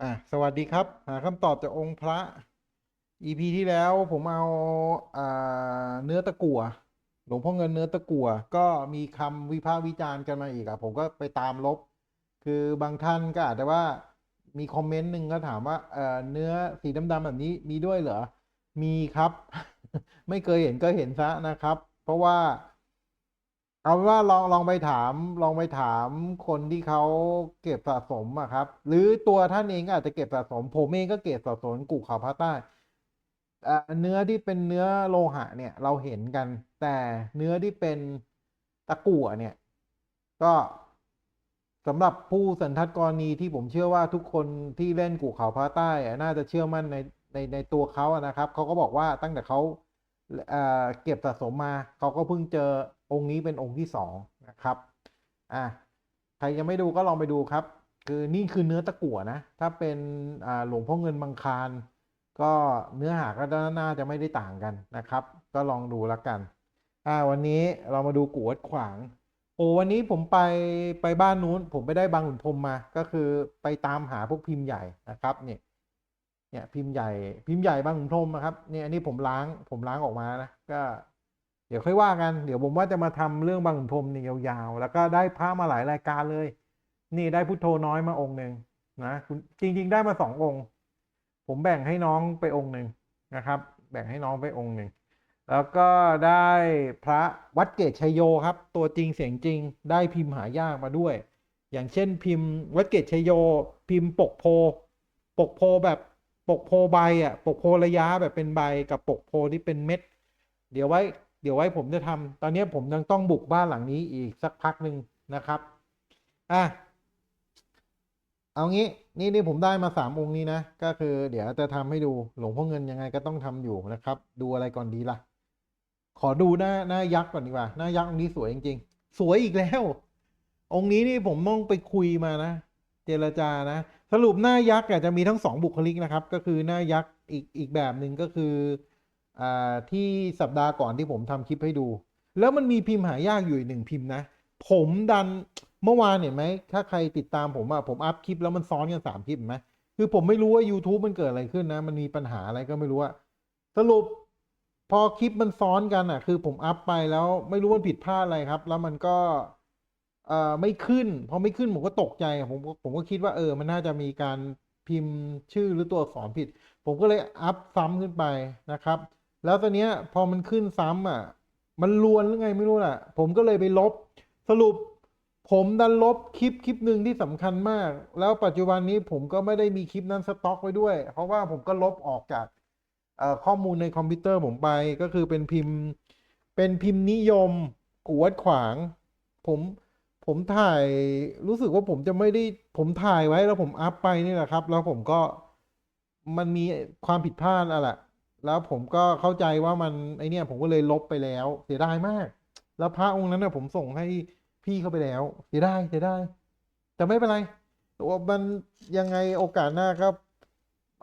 อะสวัสดีครับ หาคำตอบจากองค์พระ EP ที่แล้วผมเอาอ่าเนื้อตะกั่วหลวงพ่อเงินเนื้อตะกั่วก็มีคำวิพากษ์วิจารณ์กันมาอีกอะผมก็ไปตามลบ คือบางท่านก็อาจจะว่ามีคอมเมนต์หนึ่งก็ถามว่าเอ่อเนื้อสีดำๆแบบนี้มีด้วยเหรอ มีครับ ไม่เคยเห็นก็เห็นซะนะครับ เพราะว่า เอาเป็นว่าลองลองไปถามลองไปถามคนที่เขาเก็บสะสมอะครับ หรือตัวท่านเองก็อาจจะเก็บสะสม ผมเองก็เก็บสะสมกู่เขาพระใต้าเนื้อที่เป็นเนื้อโลหะเนี่ยเราเห็นกัน แต่เนื้อที่เป็นตะกั่วเนี่ย ก็สำหรับผู้สันทัดกรณีที่ผมเชื่อว่าทุกคนที่เล่นกู่เขาพระใต้อะน่าจะเชื่อมั่นในในในตัวเขานะครับเขาก็บอกว่าตั้งแต่เขาเเก็บสะสมมาเขาก็เพิ่งเจอ องค์นี้เป็นองค์ที่สองนะครับอะใครยังไม่ดูก็ลองไปดูครับ คือนี่คือเนื้อตะกั่วนะ ถ้าเป็นหลวงพ่อเงินบางคารก็เนื้อหาก็น่าจะไม่ได้ต่างกันนะครับ ก็ลองดูแล้วกันอ่าวันนี้เรามาดูกูวัดขวาง โอ้วันนี้ผมไปไปบ้านนู้น ผมไปได้บางขุนพรมมา ก็คือไปตามหาพวกพิมพ์ใหญ่นะครับเนี่ยเนี่ยพิมพ์ใหญ่พิมพ์ใหญ่บางขุนพรมนะครับเนี่ยอันนี้ผมล้างผมล้างออกมานะก็ เดี๋ยวค่อยว่ากัน เดี๋ยวผมว่าจะมาทำเรื่องบางขุนพรมนี่ยาวๆ แล้วก็ได้พระมาหลายรายการเลย นี่ได้พุทโธน้อยมาองค์หนึ่งนะจริง ๆ ได้มาสององค์ ผมแบ่งให้น้องไปองค์หนึ่งนะครับ แบ่งให้น้องไปองค์หนึ่ง แล้วก็ได้พระวัดเกตชัยโยครับ ตัวจริงเสียงจริง ได้พิมพ์หายากมาด้วย อย่างเช่นพิมพ์วัดเกตชัยโย พิมพ์ปกโพ ปกโพแบบปกโพใบอะ ปกโพระยะแบบเป็นใบกับปกโพที่เป็นเม็ด เดี๋ยวไว้ เดี๋ยวไว้ผมจะทำตอนนี้ผมยังต้องบุกบ้านหลังนี้อีกสักพักหนึ่งนะครับอะเอางี้นี่นี่ผมได้มาสามองค์นี้นะ ก็คือ เดี๋ยวจะทำให้ดูหลวงพ่อเงินยังไงก็ต้องทำอยู่นะครับ ดูอะไรก่อนดีล่ะ ขอดูหน้าหน้ายักษ์ก่อนดีกว่า หน้ายักษ์องค์นี้สวยจริงๆ สวยอีกแล้ว องค์นี้นี่ผมต้องไปคุยมานะ เจรจานะ สรุปหน้ายักษ์จะมีทั้งสองบุคลิกนะครับ ก็คือหน้ายักษ์อีกอีกแบบหนึ่งก็คือ ที่สัปดาห์ก่อนที่ผมทำคลิปให้ดู แล้วมันมีพิมพ์หายากอยู่อีกหนึ่งพิมพ์นะ ผมดันเมื่อวานเห็นไหม ถ้าใครติดตามผมอะผมอัพคลิปแล้วมันซ้อนกันสามคลิปไหมคือผมไม่รู้ว่า YouTube มันเกิดอะไรขึ้นนะ มันมีปัญหาอะไรก็ไม่รู้อะสรุปพอคลิปมันซ้อนกันอะคือผมอัพไปแล้วไม่รู้มันผิดพลาดอะไรครับ แล้วมันก็เอ่อไม่ขึ้น พอไม่ขึ้นผมก็ตกใจผมก็ผมก็คิดว่าเออ มันน่าจะมีการพิมพ์ชื่อหรือตัวอักษรผิด ผมก็เลยอัพซ้ำขึ้นไปนะครับ แล้วตอนเนี้ยพอมันขึ้นซ้ำอะ มันลวนหรือไงไม่รู้แหละผมก็เลยไปลบ สรุป ผมดันลบคลิปคลิปหนึ่งที่สำคัญมาก แล้วปัจจุบันนี้ผมก็ไม่ได้มีคลิปนั้นสต็อกไว้ด้วย เพราะว่าผมก็ลบออกจากข้อมูลในคอมพิวเตอร์ผมไปก็คือเป็นพิมพ์ เป็นพิมพ์นิยมกวดขวาง ผมผมถ่ายรู้สึกว่าผมจะไม่ได้ผมถ่ายไว้แล้วผมอัพไปนี่แหละครับ แล้วผมก็มันมีความผิดพลาดอะแหละ แล้วผมก็เข้าใจว่ามันไอเนี่ยผมก็เลยลบไปแล้ว เสียดายมาก แล้วพระองค์นั้นน่ะผมส่งให้พี่เขาไปแล้วเสียดายเสียดายแต่ไม่เป็นไรว่ามันยังไงโอกาสหน้าก็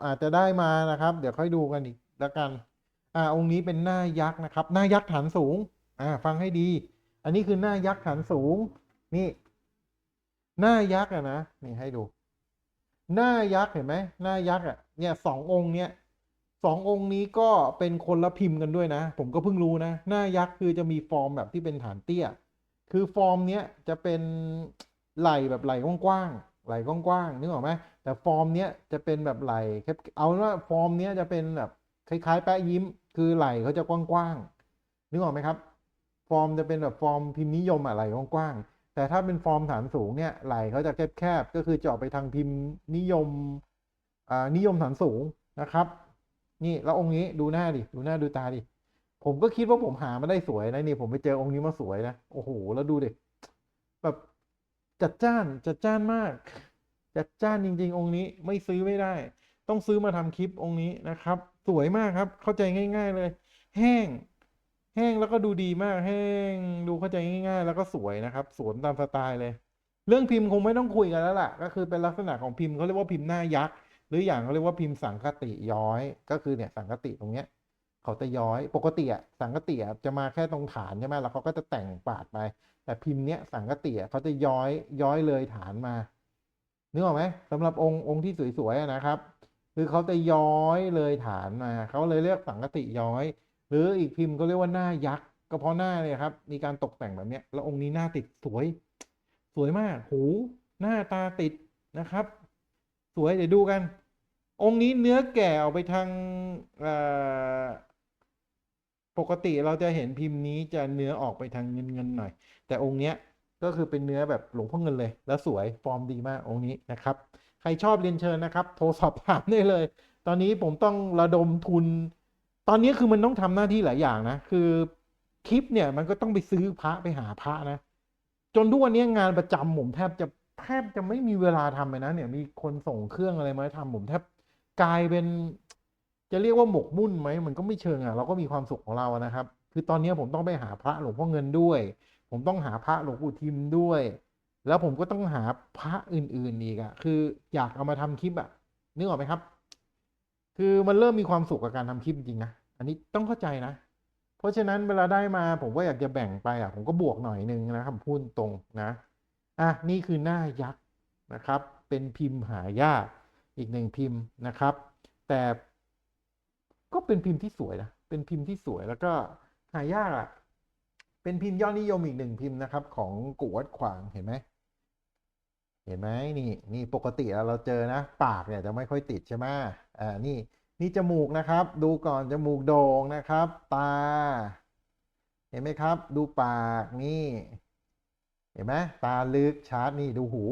อาจจะได้มานะครับ เดี๋ยวค่อยดูกันอีกแล้วกัน อ่าองค์นี้เป็นหน้ายักษ์นะครับ หน้ายักษ์ฐานสูง อ่า ฟังให้ดี อันนี้คือหน้ายักษ์ฐานสูง นี่ หน้ายักษ์อะนะนี่ให้ดู หน้ายักษ์เห็นไหมหน้ายักษ์อะเนี่ยสององค์เนี่ย สององค์นี้ก็เป็นคนละพิมพ์กันด้วยนะ ผมก็เพิ่งรู้นะ หน้ายักษ์คือจะมีฟอร์มแบบที่เป็นฐานเตี้ย คือฟอร์มเนี้ยจะเป็นไหลแบบไหลกว้างๆไหลกว้างๆนึกออกไหมแต่ฟอร์มเนี้ยจะเป็นแบบไหลแค่เอาว่าฟอร์มเนี้ยจะเป็นแบบคล้ายๆ แปะยิ้ม คือไหลเขาจะกว้างๆนึกออกไหมครับ ฟอร์มจะเป็นแบบฟอร์มพิมพ์นิยมอะไหล่กว้างๆแต่ถ้าเป็นฟอร์มฐานสูงเนี่ยไหลเขาจะแคบๆก็คือเจาะไปทางพิมพ์นิยมนิยมฐานสูงนะครับ นี่แล้วองค์นี้ดูหน้าดิดูหน้าดูตาดิผมก็คิดว่าผมหามาได้สวยนะนี่ผมไปเจอองค์นี้มาสวยนะโอ้โหแล้วดูดิแบบจัดจ้านจัดจ้านมาก จัดจ้านจริง ๆ องค์นี้ไม่ซื้อไม่ได้ ต้องซื้อมาทำคลิปองค์นี้นะครับ สวยมากครับ เข้าใจง่าย ๆเลย แห้ง แห้งแล้วก็ดูดีมาก แห้งดูเข้าใจง่าย ๆ แล้วก็สวยนะครับ สวนตามสไตล์เลย เรื่องพิมพ์คงไม่ต้องคุยกันแล้วล่ะ ก็คือเป็นลักษณะของพิมพ์เขาเรียกว่าพิมพ์หน้ายักษ์ หรืออย่างเขาเรียกว่าพิมพ์สังคติย้อย ก็คือเนี่ยสังคติตรงเนี้ยเขาจะย้อยปกติอะสังคติอะจะมาแค่ตรงฐานใช่ไหมแล้วเขาก็จะแต่งปาดไป แต่พิมพ์เนี้ยสังคติอะเขาจะย้อยย้อยเลยฐานมานึกออกไหมสำหรับองค์องค์ที่สวยๆนะครับ คือเขาจะย้อยเลยฐานมาเขาเลยเรียกสังกติย้อย หรืออีกพิมพ์ก็เรียกว่าหน้ายักษ์ก็เพราะหน้าเนี่ยครับ มีการตกแต่งแบบเนี้ยแล้วองค์นี้หน้าติดสวย สวยมาก หู หน้าตาติดนะครับ สวยเดี๋ยวดูกัน องค์นี้เนื้อแก่ออกไปทางปกติเราจะเห็นพิมพ์นี้จะเนื้อออกไปทางเงินเงินหน่อย แต่องค์เนี้ยก็คือเป็นเนื้อแบบหลวงพ่อเงินเลย แล้วสวยฟอร์มดีมากองค์นี้นะครับ ใครชอบเรียนเชิญนะครับ โทรสอบถามได้เลย ตอนนี้ผมต้องระดมทุน ตอนนี้คือมันต้องทำหน้าที่หลายอย่างนะ คือคลิปเนี่ยมันก็ต้องไปซื้อพระไปหาพระนะ จนทุกวันนี้งานประจำผมแทบจะแทบจะไม่มีเวลาทำเลยนะเนี่ยมีคนส่งเครื่องอะไรมาให้ทำผมแทบ กลายเป็น จะเรียกว่าหมกมุ่นไหมมันก็ไม่เชิงอะเราก็มีความสุขของเราอะนะครับ คือตอนนี้ผมต้องไปหาพระหลวงพ่อเงินด้วย ผมต้องหาพระหลวงปู่ทิมด้วย แล้วผมก็ต้องหาพระอื่นๆอีกอะคืออยากเอามาทำคลิปอะนึกออกไหมครับ คือมันเริ่มมีความสุขกับการทำคลิปจริงนะอันนี้ต้องเข้าใจนะ เพราะฉะนั้นเวลาได้มาผมก็อยากจะแบ่งไปอะผมก็บวกหน่อยนึงนะครับพูดตรงนะอะนี่คือหน้ายักษ์นะครับ เป็นพิมพ์หายาก อีกหนึ่งพิมพ์นะครับ แต่ก็เป็นพิมพ์ที่สวยนะเป็นพิมพ์ที่สวยแล้วก็หายากอะเป็นพิมพ์ยอดนิยมอีกหนึ่งพิมพ์นะครับ ของกูวัดขวางเห็นไหมเห็นไหมนี่นี่ปกติเราเจอนะ ปากเนี่ยจะไม่ค่อยติดใช่ไหมอ่านี่นี่จมูกนะครับ ดูก่อนจมูกโด่งนะครับ ตา เห็นไหมครับ ดูปากนี่ เห็นไหมตาลึกชัดนี่ดูหู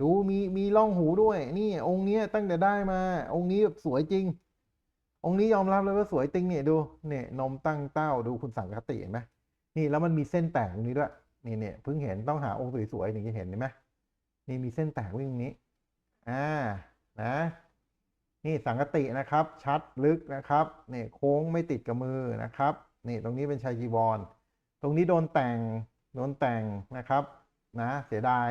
ดูมีมีร่องหูด้วย นี่ องค์นี้ตั้งแต่ได้มา องค์นี้แบบสวยจริง องค์นี้ยอมรับเลยว่าสวยจริงเนี่ยดูเนี่ยนมตั้งเต้าดูคุณสังคติเห็นไหมนี่แล้วมันมีเส้นแตกตรงนี้ด้วยนี่เนี่ยเพิ่งเห็นต้องหาองค์สวยๆถึงจะเห็นเห็นไหมนี่มีเส้นแตกวิ่งนี้อ่านะ นี่สังกตินะครับ ชัดลึกนะครับเนี่ยโค้งไม่ติดกับมือนะครับนี่ตรงนี้เป็นชายจีวรตรงนี้โดนแต่งโดนแต่งนะครับ นะ เสียดาย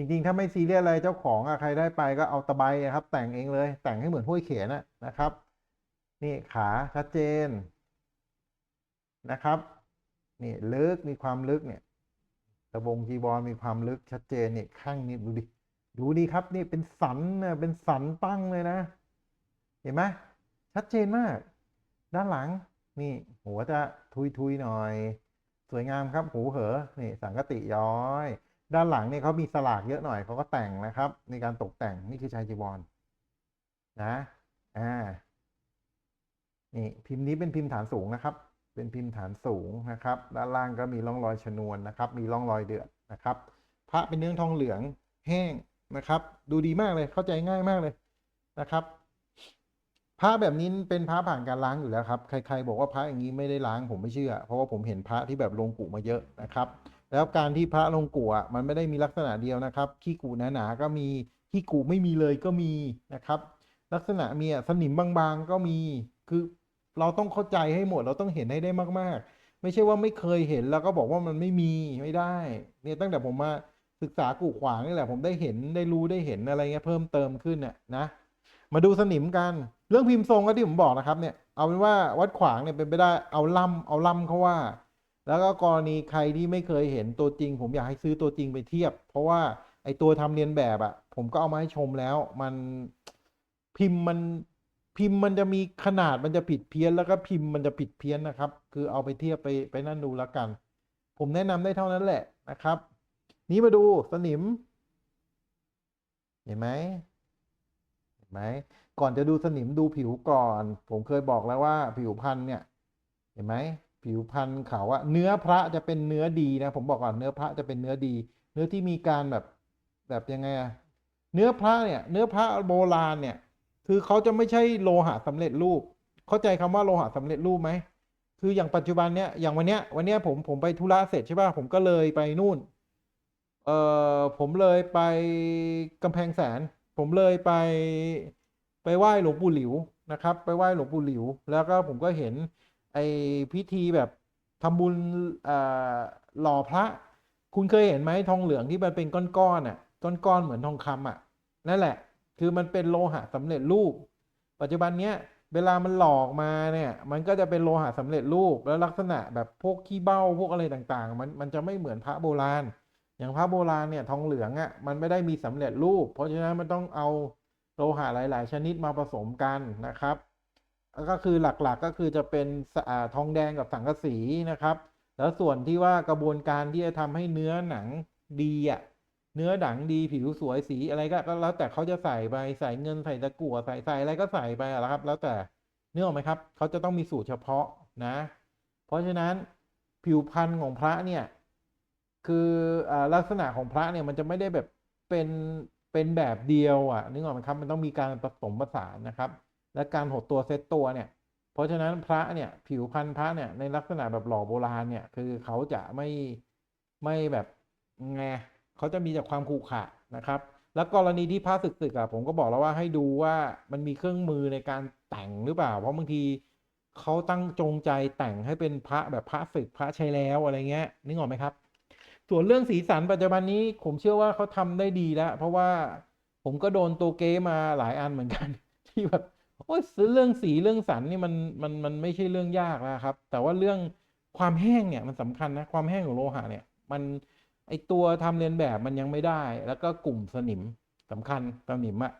จริงๆ ถ้าไม่ซีเรียสอะไรเจ้าของอะใครได้ไปก็เอาตะไบครับ แต่งเองเลยแต่งให้เหมือนห้วยเขนอะนะครับ นี่ขาชัดเจนนะครับนี่ลึกมีความลึกเนี่ยตะบงจีวรมีความลึกชัดเจนนี่ข้างนี้ดูดิดูดีครับนี่เป็นสันนะเป็นสันตั้งเลยนะ เห็นไหมชัดเจนมาก ด้านหลังนี่หัวจะทุยทุยๆหน่อย สวยงามครับหูเหอนี่สังกติย้อย ด้านหลังนี่เขามีสลากเยอะหน่อยเขาก็แต่งนะครับ ในการตกแต่งนี่คือชายจีวรนะอ่านี่พิมพ์นี้เป็นพิมพ์ฐานสูงนะครับ เป็นพิมพ์ฐานสูงนะครับ ด้านล่างก็มีร่องรอยชนวนนะครับ มีร่องรอยเดือดนะครับ พระเป็นเนื้อทองเหลืองแห้งนะครับ ดูดีมากเลยเข้าใจง่ายมากเลยนะครับพระแบบนี้เป็นพระผ่านการล้างอยู่แล้วครับ ใครๆบอกว่าพระอย่างนี้ไม่ได้ล้างผมไม่เชื่อ เพราะว่าผมเห็นพระที่แบบลงกุมาเยอะนะครับ แล้วการที่พระลงกุอะมันไม่ได้มีลักษณะเดียวนะครับ ขี้กุหนาๆก็มี ขี้กุไม่มีเลยก็มีนะครับ ลักษณะมีสนิมบางๆก็มี คือเราต้องเข้าใจให้หมด เราต้องเห็นให้ได้มากๆ ไม่ใช่ว่าไม่เคยเห็นแล้วก็บอกว่ามันไม่มีไม่ได้ เนี่ยตั้งแต่ผมมาศึกษากูขวางนี่แหละ ผมได้เห็นได้รู้ได้เห็นอะไรเงี้ยเพิ่มเติมขึ้นน่ะนะ มาดูสนิมกัน เรื่องพิมพ์ทรงก็ที่ผมบอกนะครับเนี่ย เอาเป็นว่าวัดขวางเนี่ยเป็นไปได้ เอาล่ำเอาล่ำเขาว่า แล้วก็กรณีใครที่ไม่เคยเห็นตัวจริง ผมอยากให้ซื้อตัวจริงไปเทียบ เพราะว่าไอตัวทำเรียนแบบอะผมก็เอามาให้ชมแล้ว มันพิมพ์มันพิมพ์มันจะมีขนาดมันจะผิดเพี้ยน แล้วก็พิมพ์มันจะผิดเพี้ยนนะครับ คือเอาไปเทียบไปไปนั่นดูแล้วกัน ผมแนะนำได้เท่านั้นแหละนะครับ นี้มาดูสนิม เห็นไหมเห็นไหมก่อนจะดูสนิมดูผิวก่อน ผมเคยบอกแล้วว่าผิวพันธุ์เนี่ย เห็นไหม ผิวพันธุ์เขาว่าเนื้อพระจะเป็นเนื้อดีนะ ผมบอกก่อนเนื้อพระจะเป็นเนื้อดี เนื้อที่มีการแบบแบบยังไงอะเนื้อพระเนี่ยเนื้อพระโบราณเนี่ย คือเขาจะไม่ใช่โลหะสำเร็จรูป เข้าใจคำว่าโลหะสำเร็จรูปไหมคืออย่างปัจจุบันเนี้ยอย่างวันเนี้ยวันเนี้ยผมผมไปธุระเสร็จใช่ป่ะผมก็เลยไปนู่นเอ่อผมเลยไปกำแพงแสน ผมเลยไปไปไหว้หลวงปู่หลิวนะครับ ไปไหว้หลวงปู่หลิว แล้วก็ผมก็เห็น อพิธีแบบทำบุญหล่อพระ คุณเคยเห็นไหมทองเหลืองที่มันเป็นก้อนๆอะก้อนๆเหมือนทองคำอะนั่นแหละ คือมันเป็นโลหะสำเร็จรูป ปัจจุบันเนี้ยเวลามันหลอกมาเนี่ยมันก็จะเป็นโลหะสำเร็จรูป แล้วลักษณะแบบพวกขี้เบ้าพวกอะไรต่างๆ มันมันจะไม่เหมือนพระโบราณ อย่างพระโบราณเนี่ยทองเหลืองอะ่ะมันไม่ได้มีสำเร็จรูป เพราะฉะนั้นมันต้องเอาโลหะหลาย ๆ ชนิดมาผสมกันนะครับ ก็คือหลักๆก็คือจะเป็นสอ่าทองแดงกับสังกะสีนะครับ แล้วส่วนที่ว่ากระบวนการที่จะทำให้เนื้อหนังดีอะเนื้อหนังดีผิวสวยสีอะไรก็แล้วแต่เขาจะใส่ไปใส่เงินใส่ตะกั่วใส่ใส่อะไรก็ใส่ไปอะละครับ แล้วแต่เนื้อออกไหมครับเขาจะต้องมีสูตรเฉพาะนะ เพราะฉะนั้นผิวพรรณของพระเนี่ยคืออลักษณะของพระเนี่ยมันจะไม่ได้แบบเป็นเป็นแบบเดียวอะนึกออกไหมครับ มันต้องมีการผสมผสานนะครับ และการหดตัวเซตตัวเนี่ยเพราะฉะนั้นพระเนี่ยผิวพรรณพระเนี่ยในลักษณะแบบหล่อโบราณเนี่ยคือเขาจะไม่ไม่แบบไงเขาจะมีจากความขรุขระนะครับ แล้วกรณีที่พระศึกๆอะผมก็บอกแล้วว่าให้ดูว่ามันมีเครื่องมือในการแต่งหรือเปล่า เพราะบางทีเขาตั้งจงใจแต่งให้เป็นพระแบบพระศึกพระใช้แล้วอะไรเงี้ยนึกออกไหมครับ ส่วนเรื่องสีสันปัจจุบันนี้ผมเชื่อว่าเขาทำได้ดีแล้ว เพราะว่าผมก็โดนตัวเก๊มาหลายอันเหมือนกัน ที่แบบ โอ้ยเรื่องสีเรื่องสันนี่มันมันมันไม่ใช่เรื่องยากแล้วครับ แต่ว่าเรื่องความแห้งเนี่ยมันสำคัญนะความแห้งของโลหะเนี่ย มันไอตัวทำเรียนแบบมันยังไม่ได้ แล้วก็กลุ่มสนิมสำคัญสนิมอะ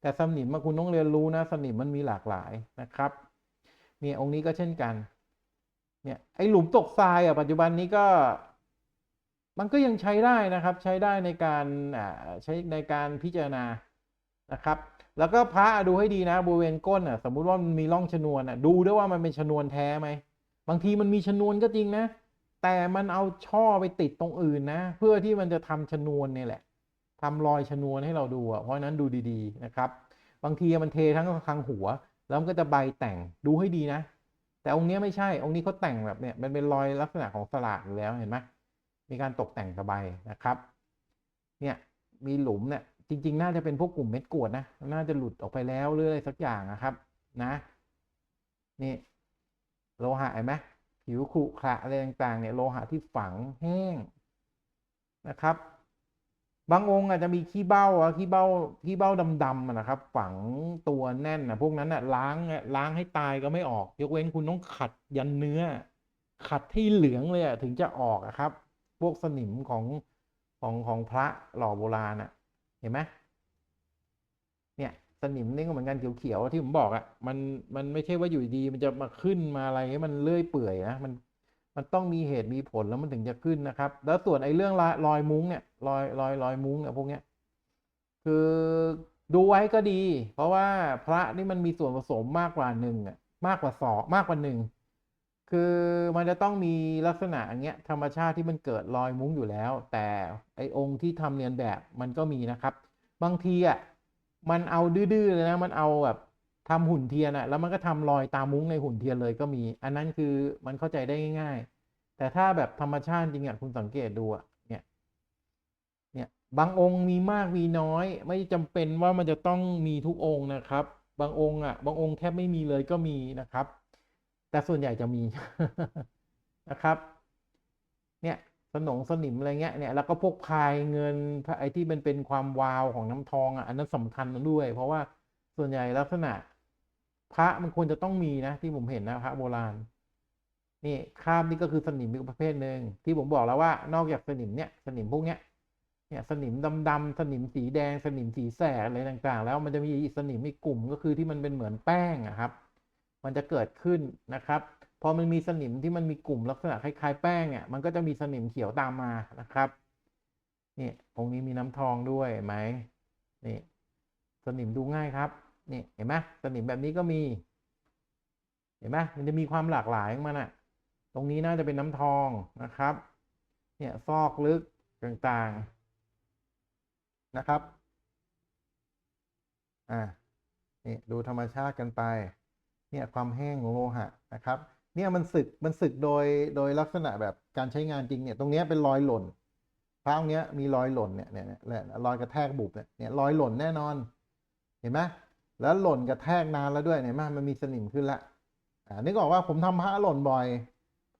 แต่สนิมอะคุณต้องเรียนรู้นะ สนิมมันมีหลากหลายนะครับ เนี่ยองค์นี้ก็เช่นกัน เนี่ยไอหลุมตกทรายอะปัจจุบันนี้ก็มันก็ยังใช้ได้นะครับ ใช้ได้ในการอ่าใช้ในการพิจารณา นะครับ แล้วก็พระดูให้ดีนะบริเวณก้นอะสมมุติว่ามันมีร่องชนวนอะดูด้วยว่ามันเป็นชนวนแท้ไหมบางทีมันมีชนวนก็จริงนะ แต่มันเอาช่อไปติดตรงอื่นนะ เพื่อที่มันจะทำชนวนเนี่ยแหละทำรอยชนวนให้เราดูอะเพราะนั้นดูดีๆนะครับ บางทีมันเททั้งทางหัว แล้วมันก็จะใบแต่งดูให้ดีนะแต่องค์เนี้ยไม่ใช่ องค์นี้เขาแต่งแบบเนี่ยมันเป็นรอยลักษณะของสลากอยู่แล้วเห็นไหมมีการตกแต่งสบายนะครับ เนี่ยมีหลุมเนี่ย จริง ๆ น่าจะเป็นพวกกลุ่มเม็ดกรวดนะ น่าจะหลุดออกไปแล้วหรืออะไรสักอย่างนะครับ นะ นี่ โลหะเห็นไหมผิวขรุขระอะไรต่างๆเนี่ยโลหะที่ฝังแห้งนะครับ บางองค์อาจจะมีขี้เบ้าอะขี้เบ้าขี้เบ้าดำๆนะครับ ฝังตัวแน่นนะพวกนั้นอะล้างอะล้างให้ตายก็ไม่ออก ยกเว้นคุณต้องขัดยันเนื้อ ขัดให้เหลืองเลยอะถึงจะออกอะครับ พวกสนิมของของของพระหล่อโบราณอะ เห็นไหมเนี่ยสนิมนี่ก็เหมือนกันเขียวๆที่ผมบอกอะมันมันไม่ใช่ว่าอยู่ดี มันจะมาขึ้นมาอะไรให้มันเลื่อยเปื่อยนะมันมันต้องมีเหตุมีผลแล้วมันถึงจะขึ้นนะครับ แล้วส่วนไอ้เรื่องรอยมุ้งเนี่ยรอยรอยรอยมุ้งเนี่ยพวกเนี้ยคือดูไว้ก็ดี เพราะว่าพระนี่มันมีส่วนผสมมากกว่าหนึ่งอะมากกว่าสองมากกว่าหนึ่ง คือมันจะต้องมีลักษณะอย่างเงี้ยธรรมชาติที่มันเกิดรอยมุ้งอยู่แล้ว แต่ไอองค์ที่ทำเรียนแบบมันก็มีนะครับ บางทีอะมันเอาดื้อๆเลยนะมันเอาแบบทำหุ่นเทียนอะแล้วมันก็ทำรอยตามมุ้งในหุ่นเทียนเลยก็มี อันนั้นคือมันเข้าใจได้ง่าย ๆ แต่ถ้าแบบธรรมชาติจริงอะคุณสังเกตดูอะเนี่ยเนี่ยบางองค์มีมากมีน้อย ไม่จำเป็นว่ามันจะต้องมีทุกองค์นะครับ บางองค์อะบางองค์แทบไม่มีเลยก็มีนะครับ แต่ส่วนใหญ่จะมีนะครับเนี่ยสนงสนิมอะไรเงี้ยเนี่ยแล้วก็พวกพายเงินไอ้ที่มันเป็นความวาวของน้ำทองอะอันนั้นสำคัญด้วย เพราะว่าส่วนใหญ่ลักษณะ พระมันควรจะต้องมีนะ ที่ผมเห็นนะพระโบราณนี่คราบนี่ก็คือสนิมอีกประเภทหนึ่งที่ผมบอกแล้วว่านอกจากสนิมเนี่ยสนิมพวกเนี้ยเนี่ยสนิมดำๆสนิมสีแดง สนิมสีแสดอะไรต่างๆ แล้วมันจะมีสนิมอีกกลุ่มก็คือที่มันเป็นเหมือนแป้งอะครับ มันจะเกิดขึ้นนะครับ พอมันมีสนิมที่มันมีกลุ่มลักษณะคล้ายๆแป้งเนี่ยมันก็จะมีสนิมเขียวตามมานะครับนี่องค์นี้มีน้ำทองด้วยไหมนี่สนิมดูง่ายครับนี่เห็นไหมสนิมแบบนี้ก็มี เห็นไหมมันจะมีความหลากหลายของมันอะตรงนี้น่าจะเป็นน้ำทองนะครับ เนี่ยซอกลึกต่างๆนะครับอ่านี่ดูธรรมชาติกันไป เนี่ยความแห้งของโลหะนะครับเนี่ยมันสึกมันสึกโดยโดยลักษณะแบบการใช้งานจริงเนี่ยตรงเนี้ยเป็นรอยหล่นพระองค์เนี้ยมีรอยหล่นเนี่ยเนี่ยเนี่ยรอยกระแทกบุบเนี่ยเนี่ยรอยหล่นแน่นอนเห็นไหมแล้วหล่นกระแทกนานแล้วด้วยเห็นไหมมันมีสนิมขึ้นละอ่านึกออกว่าผมทำพระหล่นบ่อย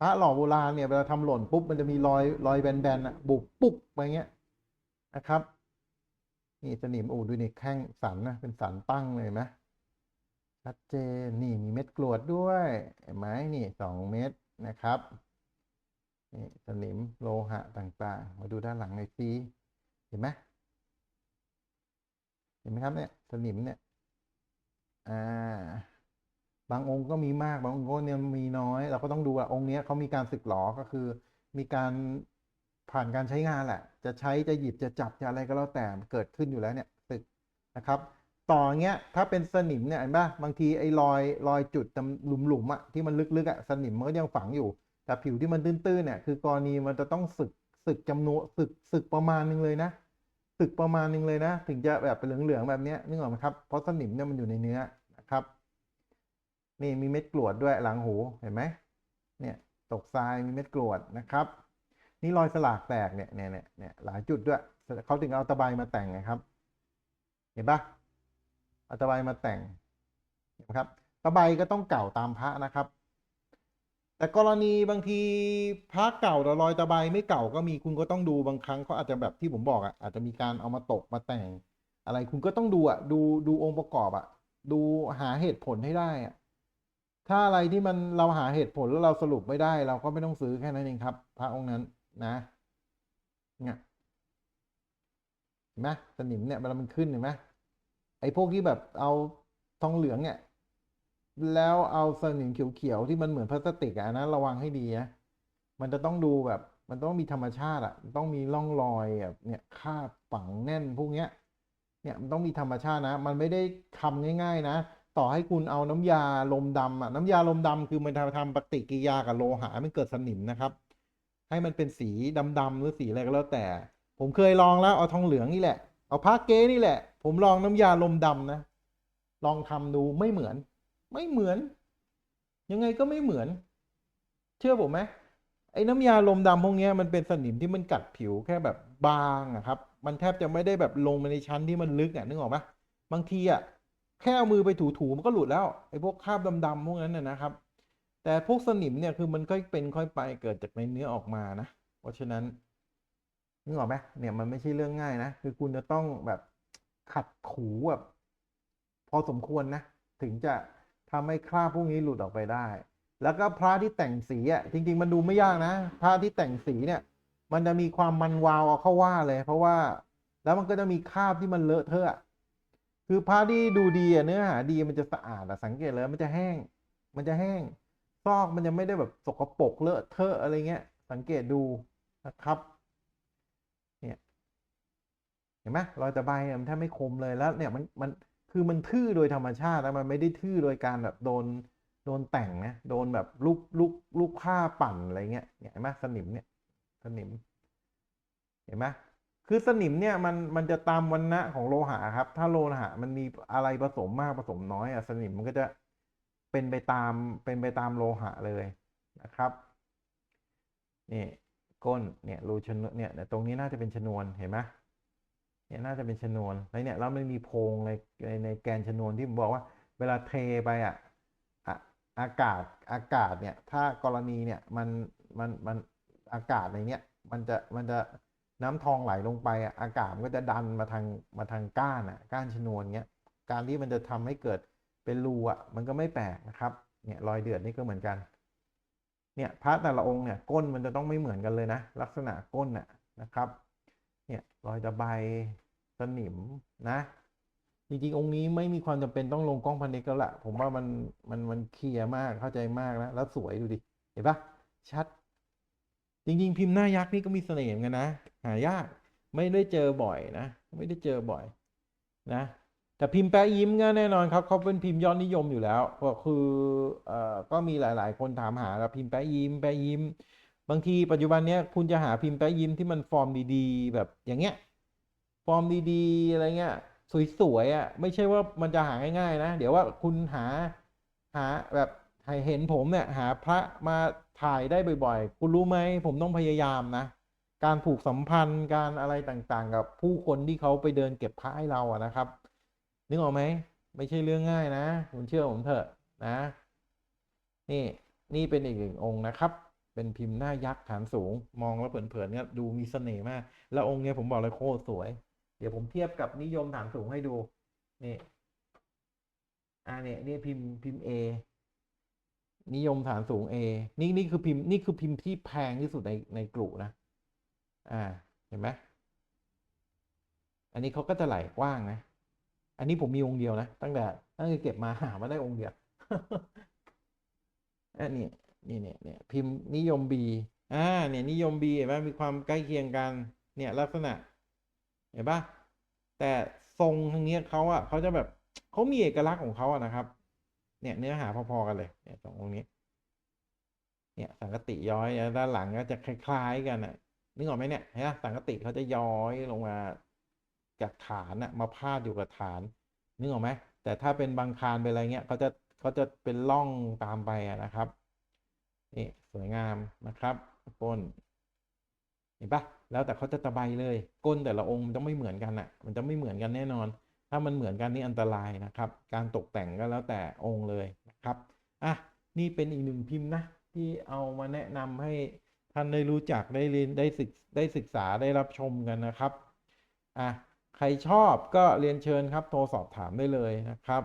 พระหล่อโบราณเนี่ยเวลาทำหล่นปุ๊บมันจะมีรอยรอยแบนๆอะบุบปุ๊บไปเงี้ยนะครับ นี่สนิมอูดูนี่แข้งสันนะเป็นสันตั้งเลยไหม ชัดเจนนี่มีเม็ดกรวดด้วยเห็นไหมนี่สองเม็ดนะครับนี่สนิมโลหะต่างๆ มาดูด้านหลังหน่อยสิเห็นไหมเห็นไหมครับเนี่ยสนิมเนี่ยอ่าบางองค์ก็มีมากบางองค์ก็เนี่ยมีน้อย เราก็ต้องดูว่าองค์เนี้ยเขามีการสึกหรอก็คือ มีการผ่านการใช้งานแหละ จะใช้จะหยิบจะจับจะอะไรก็แล้วแต่เกิดขึ้นอยู่แล้วเนี่ยสึกนะครับ ต่อเงี้ยถ้าเป็นสนิมเนี่ยเห็นปะบางทีไอ้รอยรอยจุดตำหลุมๆอะที่มันลึกๆอะสนิมมันก็ยังฝังอยู่ แต่ผิวที่มันตื้นๆเนี่ยคือกรณีมันจะต้องสึกสึกจำนวนสึกสึกประมาณนึงเลยนะสึกประมาณนึงเลยนะ ถึงจะแบบเป็นเหลืองๆแบบเนี้ยนึกออกไหมครับเพราะสนิมเนี่ยมันอยู่ในเนื้อนะครับ นี่มีเม็ดกรวดด้วยหลังหูเห็นไหมเนี่ยตกทรายมีเม็ดกรวดนะครับ นี่รอยสลากแตกเนี่ยเนี่ยเนี่ยเนี่ยหลายจุดด้วยเขาถึงเอาตะไบมาแต่งไงครับ เห็นปะ เอาตะไบมาแต่งเห็นไหมครับตะไบก็ต้องเก่าตามพระนะครับ แต่กรณีบางทีพระเก่าแต่รอยตะไบไม่เก่าก็มีคุณก็ต้องดูบางครั้งเขาอาจจะแบบที่ผมบอกอะอาจจะมีการเอามาตกมาแต่ง อะไรคุณก็ต้องดูอะดูดูองค์ประกอบอะดูหาเหตุผลให้ได้อะถ้าอะไรที่มันเราหาเหตุผลแล้วเราสรุปไม่ได้ เราก็ไม่ต้องซื้อแค่นั้นเองครับ พระองค์นั้นนะเนี่ยเห็นไหมสนิมเนี่ยเวลามันขึ้นเห็นไหม ไอ้พวกที่แบบเอาทองเหลืองเนี่ยแล้วเอาสนิมเขียวๆที่มันเหมือนพลาสติกอะนนั้นระวังให้ดีนะมันจะต้องดูแบบ มันต้องมีธรรมชาติอะต้องมีร่องรอยแบบเนี่ยคาบฝังแน่นพวกเนี้ย เนี่ยมันต้องมีธรรมชาตินะ มันไม่ได้ทำง่าย ๆ นะ ต่อให้คุณเอาน้ำยาลมดำอะน้ำยาลมดำคือมันทำทำปฏิกิริยากับโลหะมันเกิดสนิมนะครับ ให้มันเป็นสีดำๆหรือสีอะไรก็แล้วแต่ ผมเคยลองแล้วเอาทองเหลืองนี่แหละ เอาผ้าเก๊นี่แหละ ผมลองน้ำยาลมดำนะ ลองทำดูไม่เหมือน ไม่เหมือน ยังไงก็ไม่เหมือน เชื่อผมไหมไอ้น้ำยาลมดำพวกนี้มันเป็นสนิมที่มันกัดผิวแค่แบบบางอะครับ มันแทบจะไม่ได้แบบลงไปในชั้นที่มันลึกอะนึกออกปะบางทีอะแค่เอามือไปถูๆมันก็หลุดแล้วไอ้พวกคราบดำๆพวกนั้นนะนะครับ แต่พวกสนิมเนี่ยคือมันค่อยเป็นค่อยไปเกิดจากในเนื้อออกมานะ เพราะฉะนั้น นึกออกไหมเนี่ยมันไม่ใช่เรื่องง่ายนะ คือคุณจะต้องแบบขัดถูแบบ พอสมควรนะ ถึงจะทำให้คราบพวกนี้หลุดออกไปได้ แล้วก็พระที่แต่งสีอะจริง ๆ มันดูไม่ยากนะพระที่แต่งสีเนี่ย มันจะมีความมันวาวเอาเข้าว่าเลย เพราะว่าแล้วมันก็จะมีคราบที่มันเลอะเทอะคือพระที่ดูดีเนื้อหาดีมันจะสะอาดอะสังเกตเลยมันจะแห้ง มันจะแห้ง ซอกมันจะไม่ได้แบบสกปรกเลอะเทอะอะไรเงี้ย สังเกตดูนะครับ ห็นไหมรอยตะไบมันแทบไม่คมเลยแล้วเนี่ยมันมันคือมันทื่อโดยธรรมชาติแล้วมันไม่ได้ทื่อโดยการแบบโดนโดนแต่งนะโดนแบบลูกลูกลูกผ้าปั่นอะไรเงี้ยเนี่ยเห็นไหมสนิมเนี่ยสนิม เห็นไหมคือสนิมเนี่ยมันมันจะตามวันณะของโลหะครับ ถ้าโลหะมันมีอะไรผสมมากผสมน้อยอะสนิมมันก็จะเป็นไปตามเป็นไปตามโลหะเลยนะครับนี่ก้นเนี่ยรูชนวนเนี่ยตรงนี้น่าจะเป็นชนวนเห็นไหม เนี่ยน่าจะเป็นชนวนแล้วเนี่ยแล้วมันมีโพรงในในแกนชนวนที่ผมบอกว่า เวลาเทไปอะอากาศอากาศเนี่ยถ้ากรณีเนี่ยมันมันมันอากาศในเนี้ยมันจะมันจะน้ำทองไหลลงไปอะอากาศมันก็จะดันมาทางมาทางก้านอะก้านชนวนเงี้ยการที่มันจะทำให้เกิดเป็นรูอะมันก็ไม่แปลกนะครับเนี่ยรอยเดือดนี่ก็เหมือนกันเนี่ยพระแต่ละองค์เนี่ยก้นมันจะต้องไม่เหมือนกันเลยนะลักษณะก้นน่ะนะครับ เนี่ยรอยตะไบสนิมนะจริงๆองค์นี้ไม่มีความจำเป็นต้องลงกล้องพันเอกแล้วละผมว่ามันมันมันเคลียร์มากเข้าใจมากแล้วแล้วสวยดูดิเห็นปะชัด จริง ๆ พิมพ์หน้ายักษ์นี่ก็มีเสน่ห์เหมือนกันนะหายากไม่ได้เจอบ่อยนะ ไม่ได้เจอบ่อยนะแต่พิมพ์แปะยิ้มก็แน่นอนครับเขาเป็นพิมพ์ยอดนิยมอยู่แล้วก็คือเอ่อก็มีหลาย ๆ คนถามหาแล้วพิมพ์แปะยิ้มแปะยิ้ม บางทีปัจจุบันเนี้ยคุณจะหาพิมพ์แปะยิ้มที่มันฟอร์มดีๆ แบบอย่างเงี้ย ฟอร์มดีๆอะไรเงี้ยสวยๆอะไม่ใช่ว่ามันจะหาง่ายๆนะ เดี๋ยวว่าคุณหาหาแบบเห็นผมเนี่ยหาพระมาถ่ายได้บ่อยๆ คุณรู้ไหมผมต้องพยายามนะ การผูกสัมพันธ์การอะไรต่างๆ กับผู้คนที่เขาไปเดินเก็บพระให้เราอะนะครับ นึกออกไหมไม่ใช่เรื่องง่ายนะ คุณเชื่อผมเถอะนะ นี่นี่เป็นอีกหนึ่งองค์นะครับ เป็นพิมพ์หน้ายักษ์ฐานสูง มองแล้วเผินๆเนี่ยดูมีเสน่ห์มาก แล้วองค์เนี้ยผมบอกเลยโคตรสวย เดี๋ยวผมเทียบกับนิยมฐานสูงให้ดู นี่อ่าเนี่ยนี่พิมพ์พิมพ์เอนิยมฐานสูง A นี่นี่คือพิมพ์นี่คือพิมพ์ที่แพงที่สุดในในกลุ่มนะ อ่า เห็นไหมอันนี้เขาก็จะไหลกว้างนะ อันนี้ผมมีองค์เดียวนะ ตั้งแต่ตั้งแต่เก็บมาหามาได้องค์เดียวอันนี้ นี่เนี่ยเนี่ยพิมพ์นิยม B อ่าเนี่ยนิยม B เห็นไหมมีความใกล้เคียงกันเนี่ยลักษณะเห็นปะแต่ทรงทางนี้เขาอะเขาจะแบบเขามีเอกลักษณ์ของเขาอะนะครับ เนี่ยเนื้อหาพอๆกันเลยเนี่ยสององค์นี้ เนี่ยสังกติย้อยด้านหลังก็จะคล้ายๆกันอะนึกออกไหมเนี่ยเห็นปะสังกติเขาจะย้อยลงมาจากฐานอะมาพาดอยู่กับฐานนึกออกไหมแต่ถ้าเป็นบางคารเป็นอะไรเงี้ยเขาจะเขาจะเป็นร่องตามไปอะนะครับ นี่สวยงามนะครับก้นเห็นปะแล้วแต่เขาจะตะไบเลยก้นแต่ละองค์มันต้องไม่เหมือนกันอะ มันจะไม่เหมือนกันแน่นอน ถ้ามันเหมือนกันนี่อันตรายนะครับ การตกแต่งก็แล้วแต่องค์เลยนะครับอะนี่เป็นอีกหนึ่งพิมพ์นะที่เอามาแนะนำให้ท่านได้รู้จักได้เรียนได้ศึกได้ศึกษาได้รับชมกันนะครับอะใครชอบก็เรียนเชิญครับโทรสอบถามได้เลยนะครับ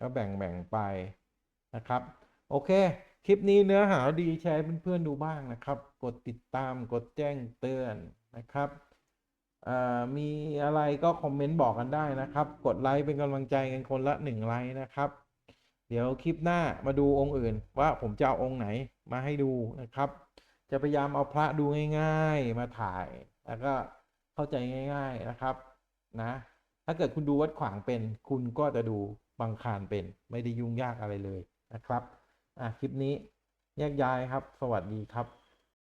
ก็แบ่งแบ่งไปนะครับ โอเค คลิปนี้เนื้อหาดีแชร์เพื่อนๆดูบ้างนะครับ กดติดตามกดแจ้งเตือนนะครับมีอะไรก็คอมเมนต์บอกกันได้นะครับ กดไลค์เป็นกำลังใจกันคนละหนึ่งไลค์นะครับ เดี๋ยวคลิปหน้ามาดูองค์อื่น ว่าผมจะเอาองค์ไหนมาให้ดูนะครับ จะพยายามเอาพระดูง่าย ๆ มาถ่าย แล้วก็เข้าใจง่าย ๆนะครับนะถ้าเกิดคุณดูวัดขวางเป็น คุณก็จะดูบางคารเป็น ไม่ได้ยุ่งยากอะไรเลยนะครับ อะคลิปนี้แยกย้ายครับ สวัสดีครับ